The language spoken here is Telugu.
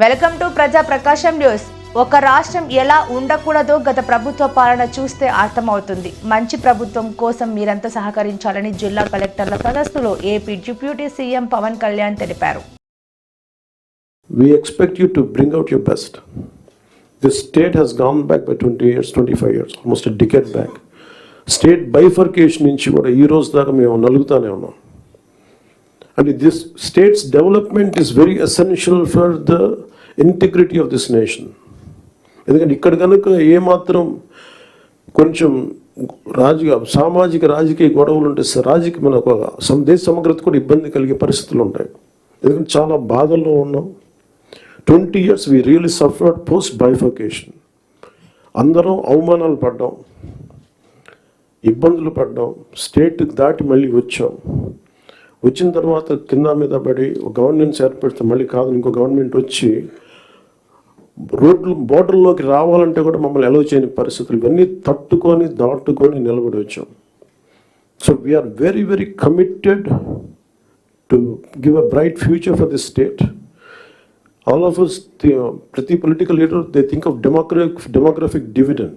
వెల్కమ్ టు ప్రజా ప్రకాశం న్యూస్ ఒక రాష్ట్రం ఎలా ఉండకూడదో గత ప్రభుత్వ పాలన చూస్తే అర్థమవుతుంది మంచి ప్రభుత్వం కోసం మీరంతా సహకరించాలని జిల్లా కలెక్టర్ల సదస్సులో AP deputy CM Pawan Kalyan తెలిపారు We expect you to bring out your best. This state has gone back by 20 years, 25 years, almost a decade back. State bifurcation నుంచి కూడా ఈ రోజు దాకా మేము నలుగుతానే ఉన్నాం And this states development is very essential for the integrity of this nation ఎందుకంటే ఇక్కడ కనుక ఏమాత్రం కొంచెం రాజకీయ సామాజిక రాజకీయ గొడవలు ఉంటే రాజకీయ మన ఒక దేశ సమగ్రత కూడా ఇబ్బంది కలిగే పరిస్థితులు ఉంటాయి. ఎందుకంటే చాలా బాధల్లో ఉన్నాం. Twenty years we really suffered post bifurcation. అందరం అవమానాలు పడ్డాం. ఇబ్బందులు పడ్డాం. స్టేట్ దాటి మళ్ళీ వచ్చాం. వచ్చిన తర్వాత కింద మీద పడి ఒక గవర్నెన్స్ ఏర్పడితే మళ్ళీ కాదు ఇంకో గవర్నమెంట్ వచ్చి రోడ్లు బోర్డర్లోకి రావాలంటే కూడా మమ్మల్ని అలౌ చేయని పరిస్థితులు. ఇవన్నీ తట్టుకొని దాటుకొని నిలబడి వచ్చాం. So we are very very committed to give a bright future for this state all of us uh, ప్రతి political leader they think of demographic demographic dividend